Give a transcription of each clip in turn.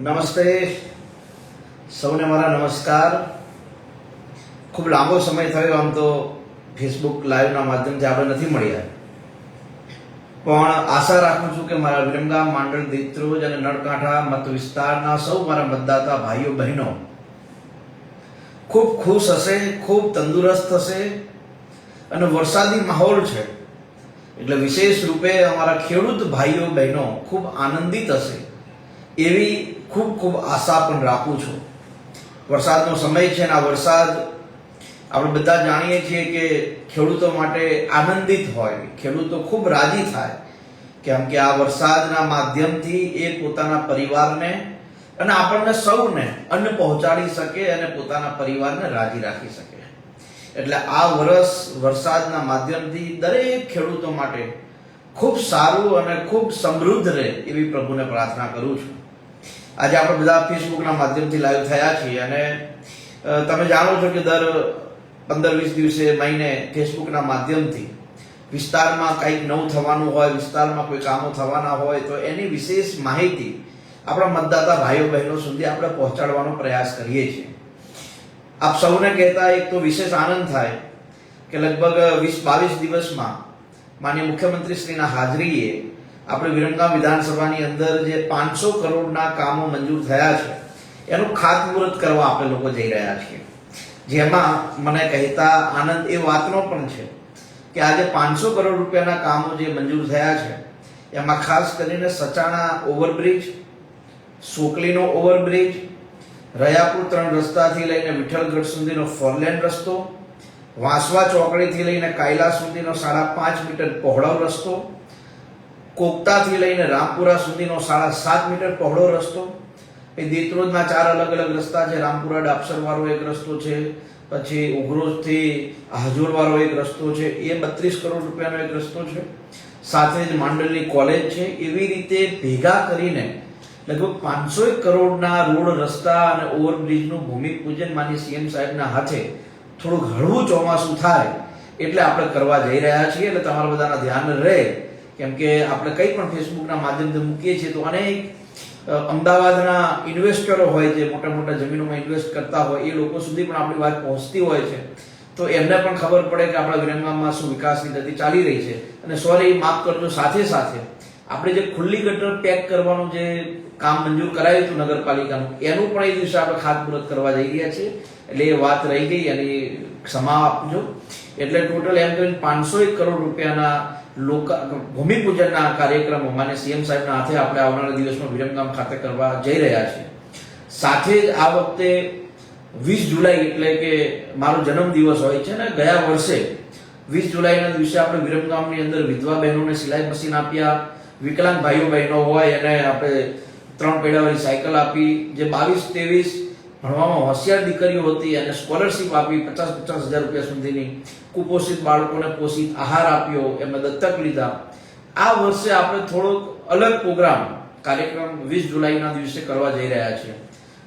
નમસ્તે. સૌને મારા નમસ્કાર. ખૂબ લાંબો સમય થયો આમ તો ફેસબુક લાઈવના માધ્યમથી આપણે નથી મળ્યા. પણ આશા રાખું છું કે મારા વિરમગામ માંડળ દિત્રુજ અને નળકાંઠા મત વિસ્તારના સૌ મારા મતદાતા ભાઈઓ, બહેનો, ખૂબ ખુશ હશે, ખૂબ તંદુરસ્ત હશે અને વરસાદી માહોલ છે. એટલે વિશેષ રૂપે અમારા ખેડૂત ભાઈઓ, બહેનો ખૂબ આનંદિત હશે એવી ખૂબ ખૂબ આશા પણ રાખું છું. વરસાદનો સમય છે અને આ વરસાદ આપણે બધા જાણીએ છીએ કે ખેડૂતો માટે આનંદિત હોય. ખેડૂતો ખૂબ રાજી થાય કેમ કે આ વરસાદના માધ્યમથી એ પોતાના પરિવારને અને આપણને સૌને અન્ન પહોંચાડી શકે અને પોતાના પરિવારને રાજી રાખી શકે. એટલે આ વરસ વરસાદના માધ્યમથી દરેક ખેડૂતો માટે ખૂબ સારું અને ખૂબ સમૃદ્ધ રહે એવી પ્રભુને પ્રાર્થના કરું છું. આજે આપણે બધા ફેસબુકના માધ્યમથી લાઈવ થયા છીએ અને તમે જાણો છો કે દર પંદર વીસ દિવસે મહિને ફેસબુકના માધ્યમથી વિસ્તારમાં કંઈક નવું થવાનું હોય, વિસ્તારમાં કોઈ કામો થવાના હોય, તો એની વિશેષ માહિતી આપણા મતદાતા ભાઈઓ બહેનો સુધી આપણે પહોંચાડવાનો પ્રયાસ કરીએ છીએ. આપ સૌને કહેતા એક તો વિશેષ આનંદ થાય કે લગભગ વીસ બાવીસ દિવસમાં માન્ય મુખ્યમંત્રી શ્રીના હાજરીએ આપણે વિરમગામ વિધાનસભાની અંદર જે પાંચસો કરોડના કામો મંજૂર થયા છે, એનું ખાતમુહૂર્ત કરવા આપણે લોકો જઈ રહ્યા છીએ. જેમાં મને કહેતા આનંદ એ વાતનો પણ છે કે આજે પાંચસો કરોડ રૂપિયાના કામો જે મંજૂર થયા છે, એમાં ખાસ કરીને સચાણા ઓવરબ્રિજ, સોકલીનો ઓવરબ્રિજ, રયાપુર ત્રણ રસ્તાથી લઈને વિઠ્ઠલગઢ સુધીનો ફોરલેન રસ્તો, વાંસવા ચોકડીથી લઈને કાયલા સુધીનો સાડા પાંચ મીટર પહોળો રસ્તો કોકતાથી લઈને રામપુરા સુધીનો સાડા સાત મીટર પહોળો રસ્તો. એ દેતરોજના ચાર અલગ અલગ રસ્તા છે. રામપુરા ડાપસરવાળો એક રસ્તો છે. પછી ઉઘરોજથી હાજોરવાળો એક રસ્તો છે. એ બત્રીસ કરોડ રૂપિયાનો એક રસ્તો છે. સાથે જ માંડલની કોલેજ છે. એવી રીતે ભેગા કરીને લગભગ પાંચસો કરોડના રોડ રસ્તા અને ઓવરબ્રિજનું ભૂમિપૂજન માની સીએમ સાહેબના હાથે થોડુંક હળવું ચોમાસું થાય એટલે આપણે કરવા જઈ રહ્યા છીએ. એટલે તમારા બધાના ધ્યાન રહે. કેમ કે આપણે કંઈ પણ ફેસબુકના માધ્યમથી મૂકીએ છીએ તો અનેક અમદાવાદના ઇન્વેસ્ટરો હોય જે મોટા મોટા જમીનોમાં ઇન્વેસ્ટ કરતા હોય, એ લોકો સુધી પણ આપણી વાત પહોંચતી હોય છે. તો એમને પણ ખબર પડે કે આપણા વિરમગામમાં શું વિકાસની ગતિ ચાલી રહી છે. અને સોરી માફ કરજો, સાથે સાથે આપણે જે ખુલ્લી ગટર પેક કરવાનું જે કામ મંજૂર કરાયું હતું નગરપાલિકાનું, એનું પણ એ દિવસે આપણે ખાતમુહૂર્ત કરવા જઈ રહ્યા છીએ. એટલે એ વાત રહી ગઈ અને ક્ષમા આપજો. એટલે ટોટલ એમ કરીને પાંચસો એક કરોડ રૂપિયાના લોકા, ભૂમિપૂજનના કાર્યક્રમો, માન્ય સીએમ સાહેબના હાથે આપણે આવનારા દિવસમાં વિરમગામ ખાતે કરવા જઈ રહ્યા છીએ. સાથે જ આ વખતે વીસ જુલાઈ એટલે કે મારો જન્મ દિવસ હોય છે ને ગયા વર્ષે વીસ જુલાઈના દિવસે આપણે વિરમગામની અંદર વિધવા બહેનોને સિલાઈ મશીન આપ્યા, વિકલાંગ ભાઈઓ બહેનો હોય એને આપણે ત્રણ પૈડાવાળી સાયકલ આપી, જે બાવીસ, ત્રેવીસ ભણવામાં હોશિયાર દીકરીઓ હતી અને સ્કોલરશિપ આપી પચાસ પચાસ હજાર રૂપિયા સુધીની કુપોષિત બાળકોને પોષિત આહાર આપ્યો એમને દત્તક લીધા. આ વર્ષે આપણે થોડોક અલગ પ્રોગ્રામ, કાર્યક્રમ વીસ જુલાઈના દિવસે કરવા જઈ રહ્યા છીએ.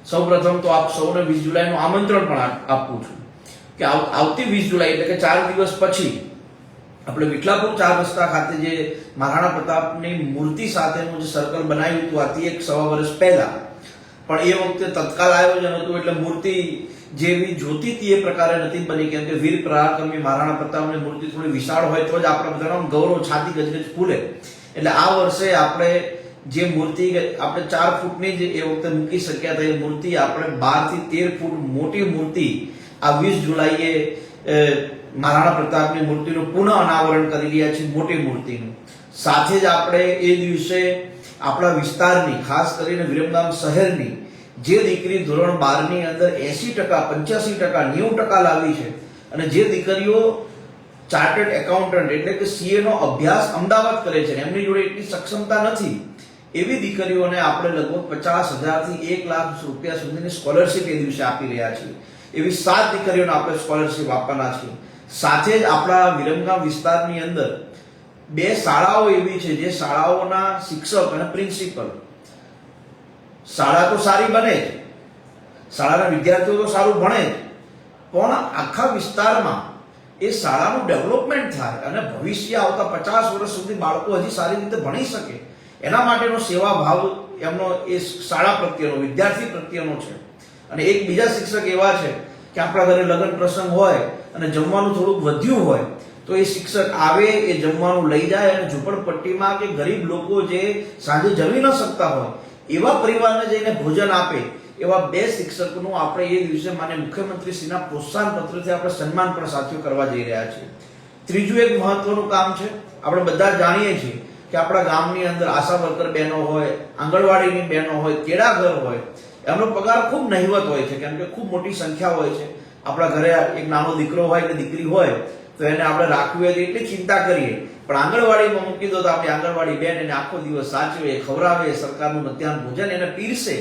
સૌપ્રથમ તો આપ સૌને વીસ જુલાઈનું આમંત્રણ પણ આપું છું કે આવતી વીસ જુલાઈ એટલે કે ચાર દિવસ પછી આપણે વિઠલાપુર ચાર રસ્તા ખાતે જે મહારાણા પ્રતાપની મૂર્તિ સાથેનું જે સર્કલ બનાવ્યું હતું, આથી એક સવા વર્ષ પહેલા પણ એ વખતે તત્કાલ આયોજન હતું એટલે મૂર્તિ જેવી જોતી હતી એ પ્રકારે નથી બની. કેમ કે વીર પ્રહારકર્મી મહારાણા પ્રતાપની મૂર્તિ થોડી વિશાળ હોય તો જ આપણા બધાનો ગૌરવ છાતી ગજગજ ફૂલે. એટલે આ વર્ષે આપણે જે મૂર્તિ આપણે ચાર ફૂટની જ એ વખતે મૂકી શક્યા હતા એ મૂર્તિ આપણે બારથી તેર ફૂટ મોટી મૂર્તિ આ વીસ જુલાઈએ મહારાણા પ્રતાપની મૂર્તિનું પુનઃ અનાવરણ કરી રહ્યા છીએ મોટી મૂર્તિનું. સાથે જ આપણે એ દિવસે આપણા વિસ્તારની, ખાસ કરીને વિરમગામ શહેરની, જે દીકરી ધોરણ બારની અંદર એસી ટકા, પંચ્યાસી ટકા, નેવું ટકા લાવી છે અને જે દીકરીઓ ચાર્ટર્ડ એકાઉન્ટન્ટ એટલે કે સીએ નો અભ્યાસ અમદાવાદ કરે છે એમની જોડે એટલી સક્ષમતા નથી, એવી દીકરીઓને આપણે લગભગ પચાસ હજારથી એક લાખ રૂપિયા સુધીની સ્કોલરશિપ એ દિવસે આપી રહ્યા છીએ. એવી સાત દીકરીઓને આપણે સ્કોલરશિપ આપવાના છીએ. સાથે જ આપણા વિરમગામ વિસ્તારની અંદર બે શાળાઓ એવી છે જે શાળાઓના શિક્ષક અને પ્રિન્સિપલ. શાળા તો સારી બને જ. શાળાના વિદ્યાર્થીઓ તો સારું ભણે જ. પણ આખા વિસ્તારમાં એ શાળાનું ડેવલપમેન્ટ થાય અને ભવિષ્ય આવતા પચાસ વર્ષ સુધી બાળકો હજી સારી રીતે ભણી શકે. એના માટેનો સેવા ભાવ એમનો એ શાળા પ્રત્યેનો, વિદ્યાર્થી પ્રત્યેનો છે. અને એક બીજા શિક્ષક એવા છે કે આપણા ઘરે લગ્ન પ્રસંગ હોય અને જમવાનું થોડુંક વધ્યું હોય તો એ શિક્ષક આવે, એ જમવાનું લઈ જાય અને ઝૂંપડપટ્ટીમાં કે ગરીબ લોકો જે સાંજે જમી ન શકતા હોય, એવા પરિવારને જઈને ભોજન આપે, એવા બે શિક્ષકોનું આપણે એ દિવસે માન્ય મુખ્યમંત્રીશ્રીના પ્રોત્સાહન પત્રથી આપણે સન્માન પણ સાથીઓ કરવા જઈ રહ્યા છીએ. ત્રીજું એક મહત્વનું કામ છે, આપણે બધા જાણીએ છીએ કે આપણા ગામની અંદર આશા વર્કર બહેનો હોય, આંગણવાડીની બહેનો હોય કેળાઘર હોય, એમનો પગાર ખૂબ નહિવત હોય છે, કેમ કે ખૂબ મોટી સંખ્યા હોય છે. આપણા ઘરે એક નાનો દીકરો હોય કે દીકરી હોય તો એને આપણે રાખવી હોય એટલી ચિંતા કરીએ. પણ આંગણવાડીમાં મૂકી દો તો આપણી આંગણવાડી બેન એને આખો દિવસ સાચવે ખવરાવે સરકારનું મધ્યાહન ભોજન એને પીરસે.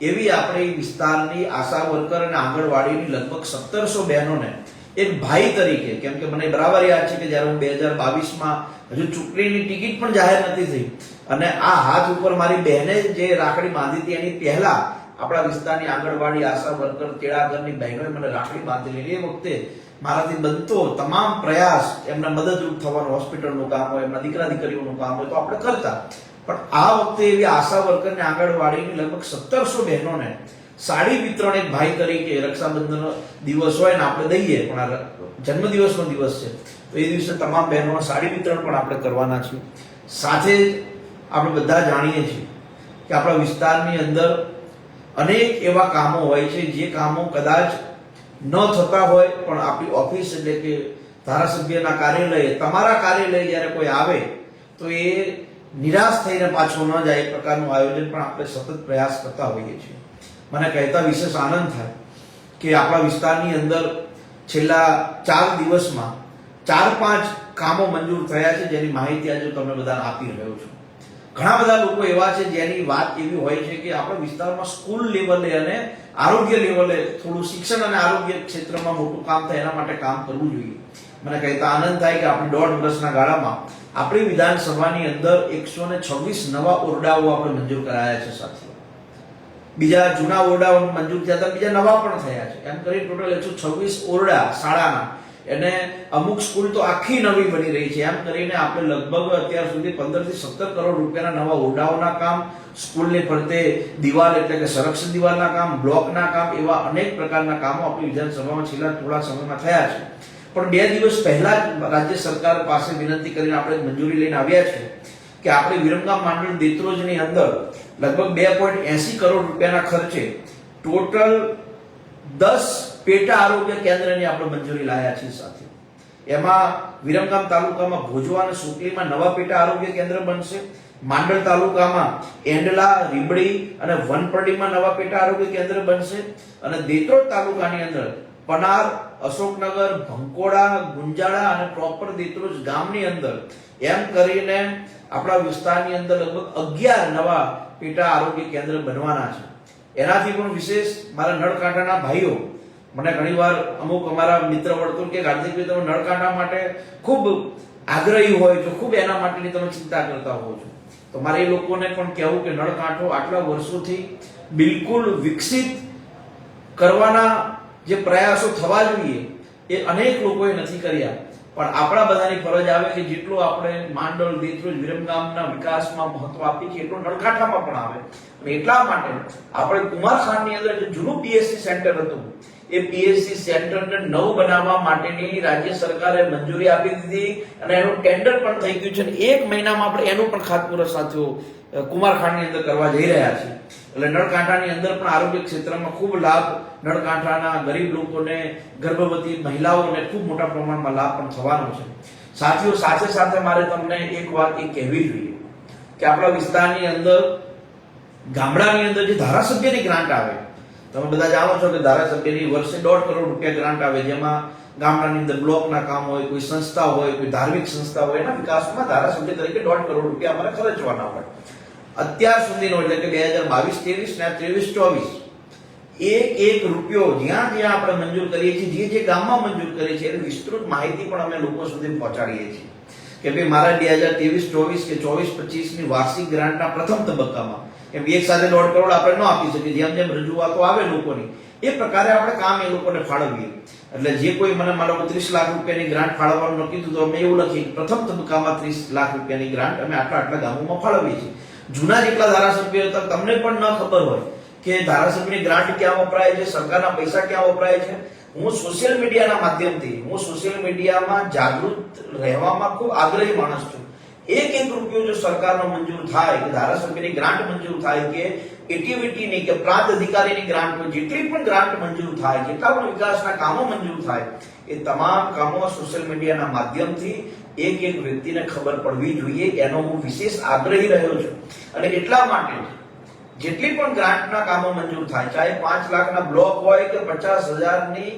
એવી આપણી વિસ્તારની આશા વર્કર અને આંગણવાડીની લગભગ સત્તરસો બહેનોને એક ભાઈ તરીકે, કેમ કે મને બરાબર યાદ છે કે જ્યારે હું બે હજાર બાવીસમાં હજુ ચૂંટણીની ટિકિટ પણ જાહેર નથી થઈ. અને આ હાથ ઉપર મારી બહેને જે રાખડી બાંધી હતી એની પહેલા આપણા વિસ્તારની આંગણવાડી આશા વર્કર કેળાઘરની બહેનોએ મને રાખડી બાંધેલી એ વખતે મારાથી બનતો તમામ પ્રયાસ એમના મદદરૂપ થવાનું, હોસ્પિટલનું કામ હોય, એમના દીકરા દીકરીઓનું કામ હોય તો આપણે કરતા. પણ આ વખતે એવી આશા વર્કરને આંગણવાડીની લગભગ સત્તરસો બહેનોને સાડી વિતરણ એક ભાઈ તરીકે રક્ષાબંધનનો દિવસ હોય ને આપણે દઈએ, પણ આ જન્મદિવસનો દિવસ છે. તો એ દિવસે તમામ બહેનોને સાડી વિતરણ પણ આપણે કરવાના છીએ. સાથે જ આપણે બધા જાણીએ છીએ કે આપણા વિસ્તારની અંદર અનેક એવા કામો હોય છે, જે કામો કદાચ ન થતા હોય, પણ આપણી ઓફિસ એટલે કે ધારાસભ્યના કાર્યાલય, તમારા કાર્યાલય જ્યારે કોઈ આવે, તો એ નિરાશ થઈને પાછો ન જાય એ પ્રકારનું આયોજન પણ આપણે સતત પ્રયાસ કરતા હોઈએ છીએ. મને કહેતા વિશેષ આનંદ થાય કે આપણા વિસ્તારની અંદર છેલ્લા ચાર દિવસમાં ચાર પાંચ કામો મંજૂર થયા છે, જેની માહિતી આજે તમને બધાને આપી રહ્યો છું. ઘણા બધા લોકો એવા છે જેની વાત એવી હોય છે કે આપણા વિસ્તારમાં સ્કૂલ લેવલે અને આરોગ્ય લેવલે થોડું શિક્ષણ અને આરોગ્ય ક્ષેત્રમાં મોટું કામ થાય એના માટે કામ કરવું જોઈએ. મને કહેતા આનંદ થાય કે આપણે દોઢ વર્ષના ગાળામાં આપણી વિધાનસભાની અંદર એકસો ને છવ્વીસ નવા ઓરડાઓ આપણે મંજૂર કરાયા છે સાથીઓ બીજા જૂના ઓરડાઓ મંજૂર થયા હતા, બીજા નવા પણ થયા છે. એમ કરી ટોટલ એકસો છવ્વીસ ઓરડા શાળાના એને અમુક સ્કૂલ તો આખી નવી બની રહી છે. એમ કરીને આપણે લગભગ અત્યાર સુધી પંદરથી સત્તર કરોડ રૂપિયાના નવા ઓરડાઓના કામ સ્કૂલની ફરતે, દિવાલ એટલે કે સંરક્ષણ દિવાલના કામ, બ્લોકના કામ એવા અનેક પ્રકારના કામો આપણી વિધાનસભામાં છેલ્લા થોડા સમયમાં થયા છે. પણ બે દિવસ પહેલા જ રાજ્ય સરકાર પાસે વિનંતી કરીને આપણે મંજૂરી લઈને આવ્યા છે કે આપણે વિરમગામ માંડળ દેત્રોજની અંદર લગભગ બે પોઈન્ટ એસી કરોડ રૂપિયાના ખર્ચે ટોટલ દસ પેટા આરોગ્ય કેન્દ્રની આપણે મંજૂરી લાયા છીએ સાથે. એમાં વિરમગામ તાલુકામાં ભોજવા અને સુકલીમાં નવા પેટા આરોગ્ય કેન્દ્ર બનશે. માંડળ તાલુકામાં એંડલા, રીબડી અને વનપરડીમાં નવા પેટા આરોગ્ય કેન્દ્ર બનશે. અને દેત્રોડ તાલુકાની અંદર પનાર, અશોકનગર, ભંકોડા ગુંજાળા અને પ્રોપર દેત્રોજ ગામની અંદર એમ કરીને આપણા વિસ્તારની અંદર લગભગ અગિયાર નવા પેટા આરોગ્ય કેન્દ્ર બનવાના છે. એનાથી પણ વિશેષ મારા નળકાંઠાના ભાઈઓ મને ઘણીવાર અમુક અમારા મિત્ર વર્તુળ કે ગાંધીજી તમે નળકાંઠા માટે ખૂબ આગ્રહી હોય છો ખૂબ એના માટેની તમે ચિંતા કરતા હોવ છો. તો મારે એ લોકોને પણ કહેવું કે નળકાંઠો આટલા વર્ષોથી બિલકુલ વિકસિત કરવાના જે પ્રયાસો થવા જોઈએ એ અનેક લોકોએ નથી કર્યા. પણ આપણા બધાની ફરજ આવે કે જેટલું આપણે માંડળ દેત્રુજ વિરમગામના વિકાસમાં મહત્વ આપીએ છીએ, એટલું નળકાંઠામાં પણ આવે. અને એટલા માટે આપણે કુમારખાંડની અંદર જે જૂનું પીએસસી સેન્ટર હતું, એ પીએસસી સેન્ટરને નવું બનાવવા માટેની રાજ્ય સરકારે મંજૂરી આપી દીધી અને એનું ટેન્ડર પણ થઈ ગયું છે અને એક મહિનામાં આપણે એનું પણ ખાતમુહૂર્ત સાથીઓ કુમારખાંડની અંદર કરવા જઈ રહ્યા છીએ. એટલે નળકાંઠાની અંદર પણ આરોગ્ય ક્ષેત્રમાં ખૂબ લાભ નળકાંઠાના ગરીબ લોકોને, ગર્ભવતી મહિલાઓને ખૂબ મોટા પ્રમાણમાં લાભ પણ થવાનો છે. સાથીઓ, સાથે સાથે મારે તમને એક વાત એ કહેવી જોઈએ કે આપણા વિસ્તારની અંદર, ગામડાની અંદર જે ધારાસભ્યની ગ્રાન્ટ આવે, તમે બધા જાણો છો કે ધારાસભ્યની વર્ષે દોઢ કરોડ રૂપિયા ગ્રાન્ટ આવે, જેમાં ગામડાની અંદર બ્લોકના કામ હોય, કોઈ સંસ્થા હોય, કોઈ ધાર્મિક સંસ્થા હોય, એના વિકાસમાં ધારાસભ્ય તરીકે દોઢ કરોડ રૂપિયા અમારે ખર્ચવાના હોય. અત્યાર સુધીનો એટલે કે બે હજાર બાવીસ, ત્રેવીસ ને ત્રેવીસ, ચોવીસ. એક એક રૂપિયો જ્યાં જ્યાં આપણે મંજૂર કરીએ છીએ, જે જે ગામમાં મંજૂર કરીએ છીએ, એની વિસ્તૃત માહિતી પણ અમે લોકો સુધી પહોંચાડીએ છીએ. કે ભાઈ મારા બે હજાર ત્રેવીસ, ચોવીસ કે ચોવીસ પચીસની વાર્ષિક ગ્રાન્ટના પ્રથમ તબક્કામાં. એમ એક સાથે દોઢ કરોડ આપણે ન આપી શકીએ, જેમ જેમ રજૂઆતો આવે લોકોની, એ પ્રકારે આપણે કામ એ લોકોને ફાળવીએ. એટલે જે કોઈ મને મારો ત્રીસ લાખ રૂપિયાની ગ્રાન્ટ ફાળવવાનું નક્કી તો અમે એવું લખીએ પ્રથમ તબક્કામાં ત્રીસ લાખ રૂપિયાની ગ્રાન્ટ અમે આટલા આટલા ગામોમાં ફાળવીએ છીએ. જૂના જેટલા ધારાસભ્યો હતા, તમને પણ ન ખબર હોય કે ધારાસભ્યની ગ્રાન્ટ ક્યાં વપરાય છે, સરકારના પૈસા ક્યાં વપરાય છે. હું સોશિયલ મીડિયાના માધ્યમથી, હું સોશિયલ મીડિયામાં જાગૃત રહેવામાં ખૂબ આગ્રહી માણસ છું. એક એક રૂપિયો જો સરકારનો મંજૂર થાય કે ધારાસભ્યની ગ્રાન્ટ મંજૂર થાય કે એટીવીટીની કે પ્રાંત અધિકારીની ગ્રાન્ટ જેટલી પણ ગ્રાન્ટ મંજૂર થાય જેટલા પણ વિકાસના કામો મંજૂર થાય, એ તમામ કામો સોશિયલ મીડિયાના માધ્યમથી એક એક વ્યક્તિને ખબર પડવી જોઈએ, એનો હું વિશેષ આગ્રહી રહ્યો છું. અને એટલા માટે જેટલી પણ ગ્રાન્ટના કામો મંજૂર થાય, ચાહે પાંચ લાખના બ્લોક હોય કે પચાસ હજારની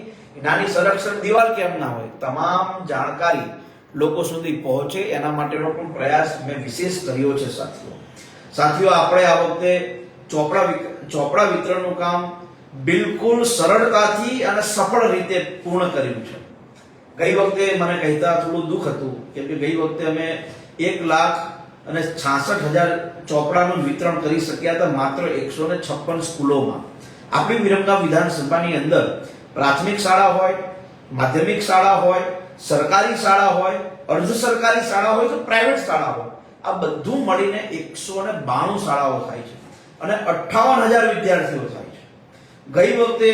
નાની સંરક્ષણ દિવાલ કેમ ના હોય, તમામ જાણકારી લોકો સુધી પહોંચે, એના માટેનો પણ પ્રયાસ મેં વિશેષ કર્યો છે, સાથીઓ. સાથીઓ, આપણે આ વખતે ચોપડા ચોપડા વિતરણનું કામ બિલકુલ સરળતાથી અને સફળ રીતે પૂર્ણ કર્યું છે. ગઈ વખતે મને કહેતા થોડું દુઃખ હતું કેમ કે ગઈ વખતે અમે એક લાખ અને છાસઠ હજાર ચોપડાનું વિતરણ કરી શક્યા હતા માત્ર એકસો ને છપ્પન સ્કૂલોમાં. આપણી વિરમગામ વિધાનસભાની અંદર પ્રાથમિક શાળા હોય, માધ્યમિક શાળા હોય સરકારી શાળા હોય, અર્ધ સરકારી શાળા હોય કે પ્રાઇવેટ શાળા હોય, આ બધું મળીને એકસો ને બાણું શાળાઓ થાય છે અને અઠ્ઠાવન હજાર વિદ્યાર્થીઓ થાય છે. ગઈ વખતે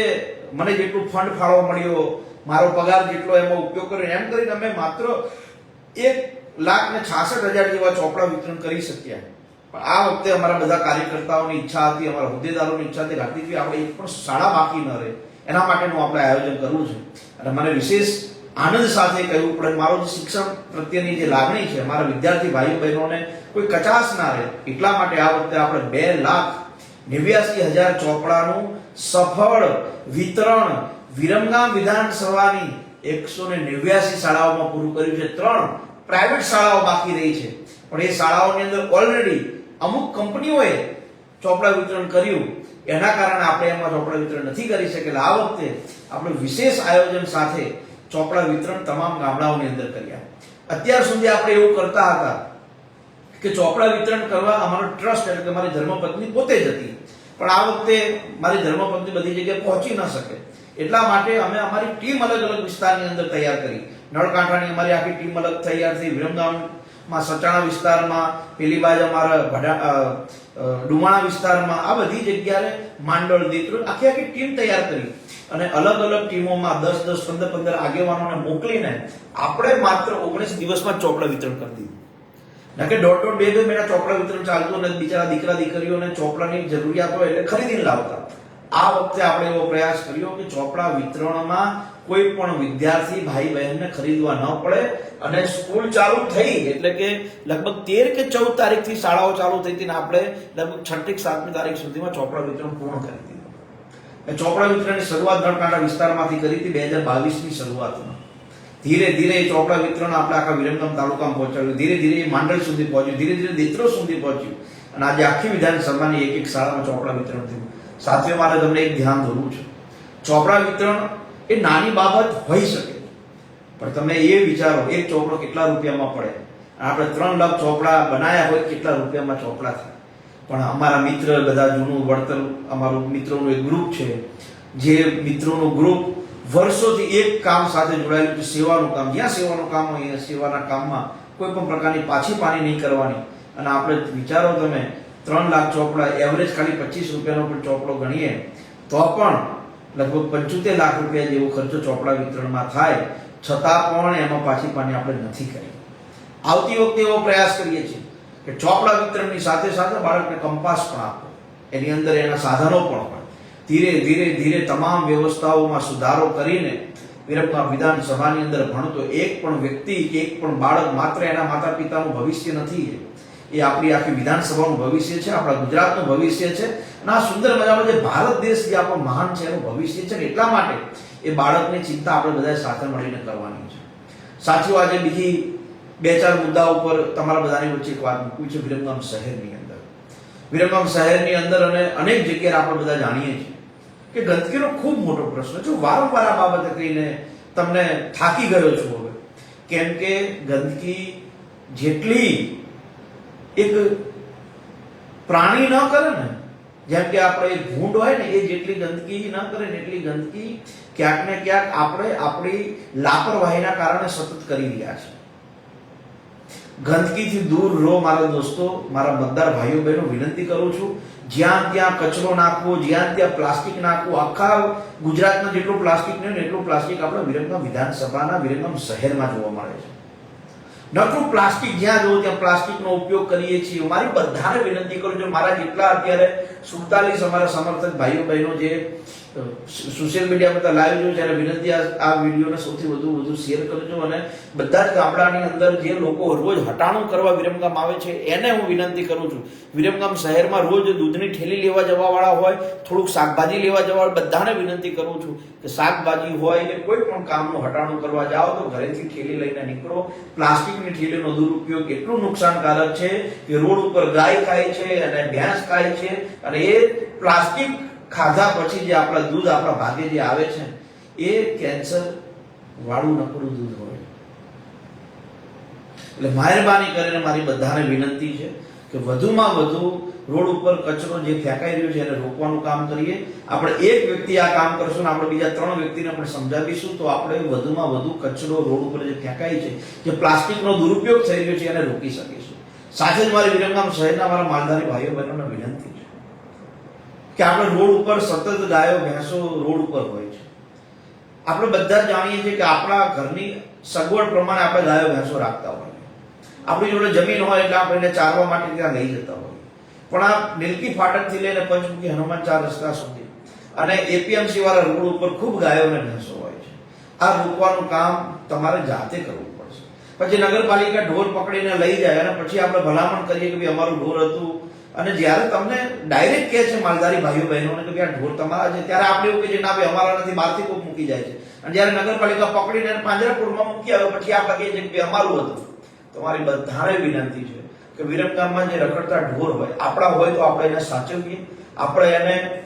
મને જેટલું ફંડ ફાળો મળ્યો, મારો પગાર જેટલો એમાં ઉપયોગ કર્યો, એમ કરીને અમે માત્ર એક લાખ ને છાસઠ હજાર જેવા ચોપડા વિતરણ કરી શક્યા. પણ આ વખતે અમારા બધા કાર્યકર્તાઓની ઈચ્છા હતી, અમારા હોદ્દેદારોની ઈચ્છા હતી રાખતી આપણે એક પણ શાળા બાકી ન રહે. એના માટેનું આપણે આયોજન કરવું છે. અને મને વિશેષ આનંદ સાથે કહેવું પડે મારો જે શિક્ષણ પ્રત્યેની જે લાગણી છે, મારા વિદ્યાર્થી ભાઈઓ બહેનોને કોઈ કચાશ ના રહે, એટલા માટે આ વખતે આપણે બે લાખ નેવ્યાસી હજાર ચોપડાનું સફળ વિતરણ વિરમગામ વિધાનસભાની એકસો ને નેવ્યાસી શાળાઓમાં પૂરું કર્યું છે. ત્રણ પ્રાઇવેટ શાળાઓ બાકી રહી છે. પણ એ શાળાઓની અંદર ઓલરેડી અમુક કંપનીઓએ ચોપડા વિતરણ કર્યું. એના કારણે આપણે એમાં ચોપડા વિતરણ નથી કરી શકેલા. આ વખતે આપણે વિશેષ આયોજન સાથે ચોપડા વિતરણ તમામ ગામડાઓની અંદર કર્યા. અત્યાર સુધી આપણે એવું કરતા હતા કે ચોપડા વિતરણ કરવા અમારો ટ્રસ્ટ એટલે કે મારી ધર્મપત્ની પોતે જ હતી. પણ આ વખતે મારી ધર્મપત્ની બધી જગ્યાએ પહોંચી ન શકે. એટલા માટે અમે અમારી ટીમ અલગ અલગ વિસ્તારની અંદર તૈયાર કરી. નળકાંઠાની અમારી આખી ટીમ અલગ તૈયાર થઈ. વિરમગામમાં સચાણા વિસ્તારમાં, પેલી બાજુ અમારા ડુમાણા વિસ્તારમાં આ બધી જગ્યાએ માંડળ દીકરો આખી આખી ટીમ તૈયાર કરી. અને અલગ અલગ ટીમોમાં દસ દસ, પંદર પંદર આગેવાનોને મોકલીને આપણે માત્ર ઓગણીસ દિવસમાં ચોપડા વિતરણ કરી દીધું. ના કે દોઢ દોઢ, બે બે મહિના ચોપડા વિતરણ ચાલતું અને બિચારા દીકરા, દીકરીઓને ચોપડાની જરૂરિયાત હોય એટલે ખરીદીને લાવતા. આ વખતે આપણે એવો પ્રયાસ કર્યો કે ચોપડા વિતરણમાં કોઈ પણ વિદ્યાર્થી ભાઈ બહેનને ખરીદવા ન પડે અને સ્કૂલ ચાલુ થઈ એટલે કે લગભગ તેર કે ચૌદ તારીખથી શાળાઓ ચાલુ થઈ હતી આપણે લગભગ છઠ્ઠી સાતમી તારીખ સુધીમાં ચોપડા વિતરણ પૂર્ણ કરી દીધું. ચોપડા વિતરણની શરૂઆત નળકાંઠા વિસ્તારમાંથી કરી હતી બે હજાર બાવીસની શરૂઆતમાં. ધીરે ધીરે એ ચોપડા વિતરણ આપણે આખા વિરમગામ તાલુકામાં પહોંચાડ્યું. ધીરે ધીરે એ માંડળ સુધી પહોંચ્યું. ધીરે ધીરે દેત્રો સુધી પહોંચ્યું. અને આજે આખી વિધાનસભાની એક એક શાળામાં ચોપડા વિતરણ થયું. સાથે મારે તમને એક ધ્યાન દોરવું છે. ચોપડા વિતરણ એ નાની બાબત હોઈ શકે. પણ તમે એ વિચારો એક ચોપડો કેટલા રૂપિયામાં પડે? આપણે ત્રણ લાખ ચોપડા બનાયા હોય, કેટલા રૂપિયામાં ચોપડા થાય? પણ અમારા મિત્ર, બધા જૂનું વળતર, અમારું મિત્રોનું એક ગ્રુપ છે, જે મિત્રોનું ગ્રુપ વર્ષોથી એક કામ સાથે જોડાયેલું છે, સેવાનું કામ. જ્યાં સેવાનું કામ હોય સેવાના કામમાં કોઈ પણ પ્રકારની પાછી પાની નહીં કરવાની. અને આપણે વિચારો તમે, ત્રણ લાખ ચોપડા એવરેજ ખાલી પચીસ રૂપિયાનો પણ ચોપડો ગણીએ, તો પણ લગભગ પંચોતેર લાખ રૂપિયા જેવો ખર્ચો ચોપડા વિતરણમાં થાય, છતાં પણ એમાં પાછી પાની આપણે નથી કરી. આવતી વખતે એવો પ્રયાસ કરીએ છીએ કે ચોપડા વિતરણની સાથે સાથે બાળકને કંપાસ પણ આપો. એની અંદર એના સાધનો પણ હોય. ધીરે ધીરે ધીરે તમામ વ્યવસ્થાઓમાં સુધારો કરીને વિરમગામ વિધાનસભાની અંદર ભણતો એક પણ વ્યક્તિ, એક પણ બાળક માત્ર એના માતા પિતાનું ભવિષ્ય નથી એ આપણી આખી વિધાનસભાનું ભવિષ્ય છે, આપણા ગુજરાતનું ભવિષ્ય છે અને આ સુંદર મજાનો જે ભારત દેશ જે આપણો મહાન છે, એનું ભવિષ્ય છે એટલા માટે એ બાળકની ચિંતા આપણે બધા સાથે મળીને કરવાની છે. સાચું, આજે બીજી બે ચાર મુદ્દા ઉપર તમારા બધાની વચ્ચે એક વાત મૂકવી છે, વિરમગામ શહેરની અંદર. વિરમગામ શહેરની અંદર અને અનેક જગ્યાએ આપણે બધા જાણીએ છીએ કે ગંદકીનો ખૂબ મોટો પ્રશ્ન છે. વારંવાર આ બાબતે કહીને તમને થાકી ગયો છું હવે, કેમ કે ગંદકી જેટલી એક પ્રાણી ન કરે ને, જેમ કે આપણે ભૂંડ હોય ને, એ જેટલી ગંદકી ન કરે ને એટલી ગંદકી ક્યાંક ને ક્યાંક આપણે આપણી લાપરવાહીના કારણે સતત કરી રહ્યા છે. ગંદકીથી દૂર રહો મારા દોસ્તો, મારા મતદાર ભાઈઓ બહેનો વિનંતી કરું છું, જ્યાં ત્યાં કચરો નાખવો, જ્યાં ત્યાં પ્લાસ્ટિક નાખવું, આખા ગુજરાતમાં જેટલું પ્લાસ્ટિક નહીં, એટલું પ્લાસ્ટિક આપણે વિરમગામ વિધાનસભાના વિરમગામ શહેરમાં જોવા મળે છે. નકરું પ્લાસ્ટિક જ્યાં જોવો ત્યાં પ્લાસ્ટિકનો ઉપયોગ કરીએ છીએ. મારી બધાને વિનંતી કરું છું મારા જેટલા અત્યારે સુડતાલીસ અમારા સમર્થક ભાઈઓ બહેનો જે સોશિયલ મીડિયા પર લાઈવ જો એને વિનંતી આ વિડીયોને સૌથી વધુ વધુ શેર કરજો અને બધા જ ગામડાની અંદર જે લોકો રોજ હટાણું કરવા વિરમગામ આવે છે, એને હું વિનંતી કરું છું. વિરમગામ શહેરમાં રોજ દૂધની ઠેલી લેવા જવાવાળા હોય, થોડુંક શાકભાજી લેવા જવાવાળા, બધાને વિનંતી કરું છું કે શાકભાજી હોય કે કોઈ પણ કામનું હટાણું કરવા જાઓ તો ઘરેથી ઠેલી લઈને નીકળો. પ્લાસ્ટિકની ઠેલીનો દુરુપયોગ એટલું નુકસાનકારક છે કે રોડ ઉપર ગાય ખાય છે અને ભેંસ ખાય છે અને એ પ્લાસ્ટિક ખાધા પછી જે આપણા દૂધ આપણા ભાગે જે આવે છે, એ કેન્સર વાળું નકરું દૂધ હોય. એટલે મહેરબાની કરીને મારી બધાને વિનંતી છે કે વધુમાં વધુ રોડ ઉપર કચરો જે ફેંકાઈ રહ્યો છે એને રોકવાનું કામ કરીએ. આપણે એક વ્યક્તિ આ કામ કરશું ને આપણે બીજા ત્રણ વ્યક્તિને પણ સમજાવીશું તો આપણે વધુમાં વધુ કચરો રોડ ઉપર જે ફેંકાય છે, જે પ્લાસ્ટિકનો દુરુપયોગ થઈ રહ્યો છે એને રોકી શકીશું. સાથે જ મારી વિરમગામ શહેરના મારા માલધારી ભાઈઓ બહેનોને વિનંતી છે. કે આપણે રોડ ઉપર સતત ગાયો, ભેંસો રોડ ઉપર હોય છે. આપણે બધા જાણીએ છીએ કે આપણા ઘરની સગવડ પ્રમાણે આપણે ગાયો, ભેંસો રાખતા હોઈએ. આપણી જોડે જમીન હોય એટલે આપણે એને ચારવા માટે ત્યાં લઈ જતા હોઈએ. પણ આ મિલકી ફાટકથી લઈને પંચમુખી હનુમાન ચાર રસ્તા સુધી અને એપીએમસી વાળા રોડ ઉપર ખૂબ ગાયો અને ભેંસો હોય છે. આ રોકવાનું કામ તમારે જાતે કરવું પડશે. પછી નગરપાલિકા ઢોર પકડીને લઈ જાય અને પછી આપણે ભલામણ કરીએ કે ભાઈ અમારું ઢોર હતું અને જ્યારે તમને ડાયરેક્ટ કહે છે, માલધારી ભાઈઓ, બહેનોને કે આ ઢોર તમારા છે? ત્યારે આપણે એવું કે ના ભાઈ, અમારા નથી, બહારથી કોઈ મૂકી જાય છે. અને જ્યારે નગરપાલિકા પકડીને પાંજરાપુરમાં મૂકી આવે, પછી આપણે કહીએ છીએ કે અમારું હતું. તમારી બધાને વિનંતી છે કે વિરમગામમાં જે રખડતા ઢોર હોય, આપણા હોય તો આપણે એને સાચવીએ, આપણે એને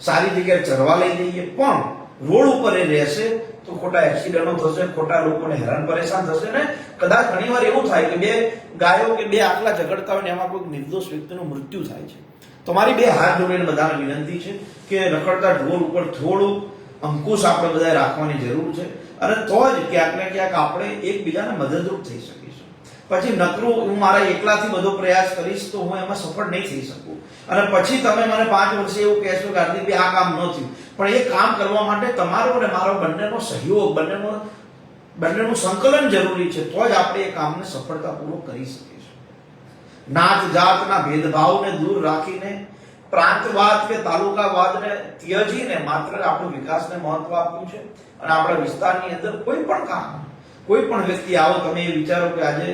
સારી જગ્યાએ ચરવા લઈ જઈએ. પણ રોડ ઉપર એ રહેશે, તો ખોટા એક્સિડન્ટો થશે, ખોટા લોકોને હેરાન પરેશાન થશે ને કદાચ ઘણીવાર એવું થાય કે બે ગાયો કે બે આટલા ઝઘડતા હોય ને એમાં કોઈ નિર્દોષ વ્યક્તિનું મૃત્યુ થાય છે. તો મારી બે હાથ જોડીને બધાને વિનંતી છે કે રખડતા ઢોર ઉપર થોડું અંકુશ આપણે બધાએ રાખવાની જરૂર છે અને તો જ ક્યાંક ને ક્યાંક આપણે એકબીજાને મદદરૂપ થઈ શકીશું પછી નકરું, હું મારા એકલાથી બધો પ્રયાસ કરીશ તો હું એમાં સફળ નહીં થઈ શકું. અને પછી તમે મને પાંચ વર્ષે એવું કહેશો કે હાર્દિકભાઈ, આ કામ ન થયું. પણ એ કામ કરવા માટે તમારો અને મારો બંનેનો સહયોગ, બંનેનો, બંનેનું સંકલન જરૂરી છે, તો જ આપણે એ કામને સફળતાપૂર્વક કરી શકીશું નાત જાતના ભેદભાવને દૂર રાખીને, પ્રાંતવાદ કે તાલુકાવાદને ત્યજીને માત્ર આપણો વિકાસને મહત્વ આપ્યું છે અને આપણા વિસ્તારની અંદર કોઈ પણ કામ, કોઈ પણ વ્યક્તિ આવો, તમે એ વિચારો કે આજે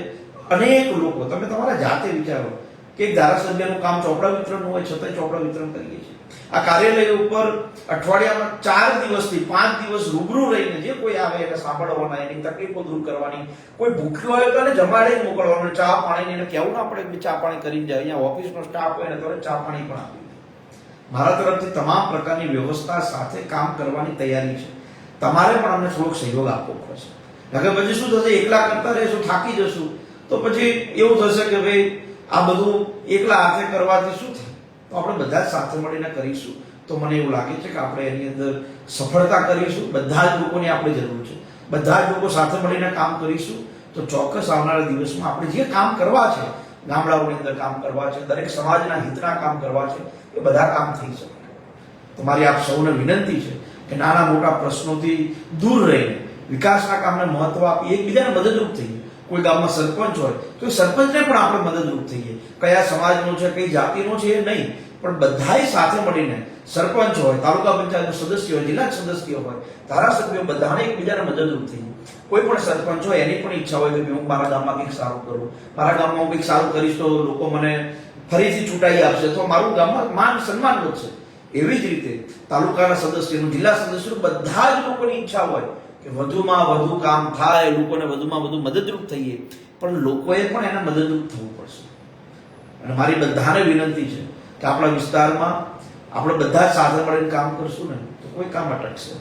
અનેક લોકો, તમે તમારા જાતે વિચારો કે ધારાસભ્યનું કામ ચોપડા વિતરણનું હોય, છતાંય ચોપડા વિતરણ કરીએ છીએ. આ કાર્યાલય ઉપર અઠવાડિયામાં ચાર દિવસથી પાંચ દિવસ રૂબરૂ રહીને જે કોઈ આવે એને સાંભળવાના, એની તકલીફો દૂર કરવાની, કોઈ ભૂખ્યો હોય તો એને જમાડે મોકલવાનું ચા પાણી એને કહેવું ના પડે કે ચા પાણી કરીને જાય. અહીંયા ઓફિસનો સ્ટાફ હોય ને તો ચા પાણી પણ આપી. મારા તરફથી તમામ પ્રકારની વ્યવસ્થા સાથે કામ કરવાની તૈયારી છે. તમારે પણ અમને થોડોક સહયોગ આપવો પડશે. નકર પછી શું થશે? એકલા કરતા રહેશું, થાકી જશું. તો પછી એવું થશે કે ભાઈ આ બધું એકલા હાથે કરવાથી શું તો આપણે બધા જ સાથે મળીને કરીશું. તો મને એવું લાગે છે કે આપણે એની અંદર સફળતા કરીશું. બધા જ લોકોની આપણે જરૂર છે. બધા જ લોકો સાથે મળીને કામ કરીશું. તો ચોક્કસ આવનારા દિવસમાં આપણે જે કામ કરવા છે, ગામડાઓની અંદર કામ કરવા છે, દરેક સમાજના હિતના કામ કરવા છે, એ બધા કામ થઈ શકે. તો મારી આપ સૌને વિનંતી છે કે નાના મોટા પ્રશ્નોથી દૂર રહીને વિકાસના કામને મહત્વ આપી એકબીજાને મદદરૂપ થઈએ. કોઈ ગામમાં સરપંચ હોય, તો એ સરપંચને પણ આપણે મદદરૂપ થઈએ. કયા સમાજનો છે, કઈ જાતિનો છે એ નહીં, પણ બધાએ સાથે મળીને સરપંચ હોય, તાલુકા પંચાયતનો સદસ્ય હોય, જિલ્લા સદસ્ય હોય, ધારાસભ્યો બધાને એકબીજાને મદદરૂપ થઈએ. કોઈ પણ સરપંચ હોય, એની પણ ઈચ્છા હોય કે હું મારા ગામમાં કંઈક સારું કરું, મારા ગામમાં હું કંઈક સારું કરીશ તો લોકો મને ફરીથી ચૂંટાઈ આપશે તો મારું ગામમાં માન સન્માન વધશે. એવી જ રીતે તાલુકાના સદસ્યનું, જિલ્લા સદસ્યનું બધા જ લોકોની ઈચ્છા હોય કે વધુમાં વધુ કામ થાય, લોકોને વધુમાં વધુ મદદરૂપ થઈએ. પણ લોકોએ પણ એને મદદરૂપ થવું પડશે. અને મારી બધાને વિનંતી છે કે આપણા વિસ્તારમાં આપણે બધા સાથે મળીને કામ કરશું ને, તો કોઈ કામ અટકશે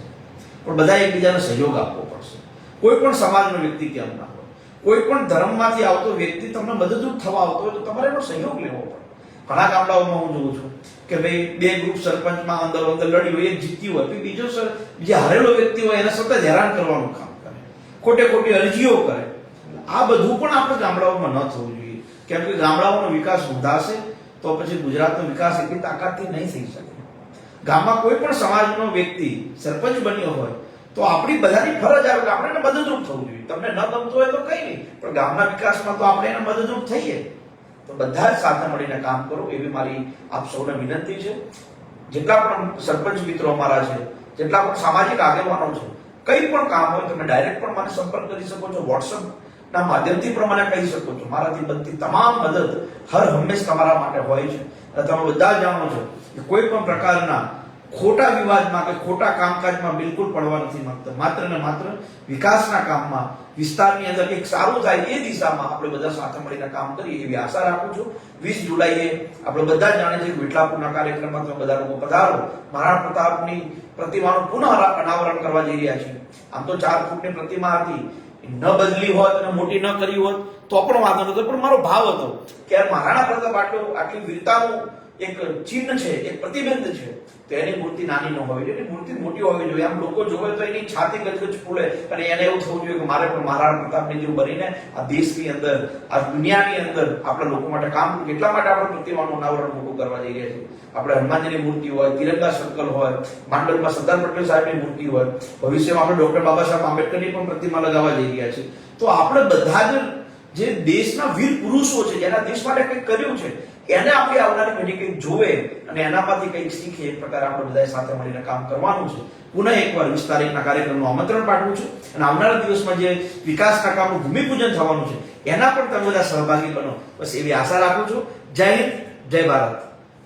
પણ બધા એકબીજાને સહયોગ આપવો પડશે. કોઈ પણ સમાજનો વ્યક્તિ કેમ ના હોય. કોઈ પણ ધર્મમાંથી આવતો વ્યક્તિ તમને મદદરૂપ થવા આવતો હોય તો તમારે એનો સહયોગ લેવો પડે. ઘણા ગામડાઓમાં હું જોઉં છું કે ભાઈ બે ગ્રુપ સરપંચમાં અંદર અંદર લડી હોય એક જીત્યું હોય. બીજો સર, જે હારેલો વ્યક્તિ હોય, એને સતત હેરાન કરવાનું કામ કરે. ખોટે ખોટી અરજીઓ કરે. આ બધું પણ આપણે ગામડાઓમાં ન થવું જોઈએ. કેમ કે ગામડાઓનો વિકાસ વધારશે તો પછી ગુજરાતનો વિકાસ એટલી તાકાતથી નહીં થઈ શકે. ગામમાં કોઈ પણ સમાજનો વ્યક્તિ સરપંચ બન્યો હોય, તો આપણી બધાની ફરજ આવે કે આપણે મદદરૂપ થવું જોઈએ. તમને ન ગમતું હોય તો કઈ નહીં, પણ ગામના વિકાસમાં તો આપણે એને મદદરૂપ થઈએ. તો બધા જ સાથે મળીને કામ કરો, એવી મારી આપ સૌને વિનંતી છે. જેટલા પણ સરપંચ મિત્રો અમારા છે, જેટલા પણ સામાજિક આગેવાનો છે, કંઈ પણ કામ હોય, તમે ડાયરેક્ટ પણ મને સંપર્ક કરી શકો છો વોટ્સઅપ ના માધ્યમથી પણ મને કહી શકો છો. મારાથી બનતી તમામ મદદ હર હંમેશ તમારા માટે હોય છે. તમે બધા જાણો છો કે કોઈ પણ પ્રકારના ખોટા વિવાદમાં કે ખોટા કામકાજમાં બિલકુલ પડવા નથી માંગતા. માત્ર ને માત્ર વિકાસના કામમાં, વિસ્તારની અંદર કંઈક સારું થાય એ દિશામાં આપણે બધા સાથે મળીને કામ કરીએ એવી આશા રાખું છું. વીસ જુલાઈએ આપણે બધા જાણે છે કે વિઠલાપુરના કાર્યક્રમમાં તમે બધા લોકો પધારો. મહારાણા પ્રતાપની પ્રતિમાનું પુનઃ અનાવરણ કરવા જઈ રહ્યા છીએ. આમ તો ચાર ફૂટની પ્રતિમા હતી. ન બદલી હોત અને મોટી ન કરી હોત તો પણ વાંધો નતો પણ મારો ભાવ હતો. કે મહારાણા પ્રતાપ આટલો આટલી વીરતાનું એક ચિહ્ન છે, એક પ્રતિબંધ છે. તો એની મૂર્તિ નાની ન હોવી જોઈએ મૂર્તિ મોટી હોવી જોઈએ. આમ લોકો જોવે તો એની છાતી ગજગજ ફૂલે અને એને એવું થવું જોઈએ કે મારે પણ મહારાણા પ્રતાપની જેવું બનીને આ દેશની અંદર, આ દુનિયાની અંદર આપણા લોકો માટે કામ. એટલા માટે આપણે પ્રતિમાનું અનાવરણ મોટું કરવા જઈ રહ્યા છીએ. આપણે હનુમાનજીની મૂર્તિ હોય, તિરંગા સર્કલ હોય, માંડલમાં સરદાર પટેલ સાહેબની મૂર્તિ હોય, ભવિષ્યમાં આપણે ડોક્ટર બાબા સાહેબ આંબેડકરની પણ પ્રતિમા લગાવવા જઈ રહ્યા છીએ. તો આપણે બધા જ જે દેશના વીર પુરુષો છે, જેના દેશ માટે કંઈક કર્યું છે એને આપણી આવનારી પેઢી કંઈક જોવે અને એનામાંથી કંઈક શીખે એ પ્રકારે આપણે બધાએ સાથે મળીને કામ કરવાનું છે. પુનઃ એકવાર વીસ તારીખના કાર્યક્રમનું આમંત્રણ પાઠવું છું અને આવનારા દિવસમાં જે વિકાસના કામનું ભૂમિપૂજન થવાનું છે, એના પણ તમે બધા સહભાગી બનો. બસ એવી આશા રાખું છું. જય હિન્દ, જય ભારત.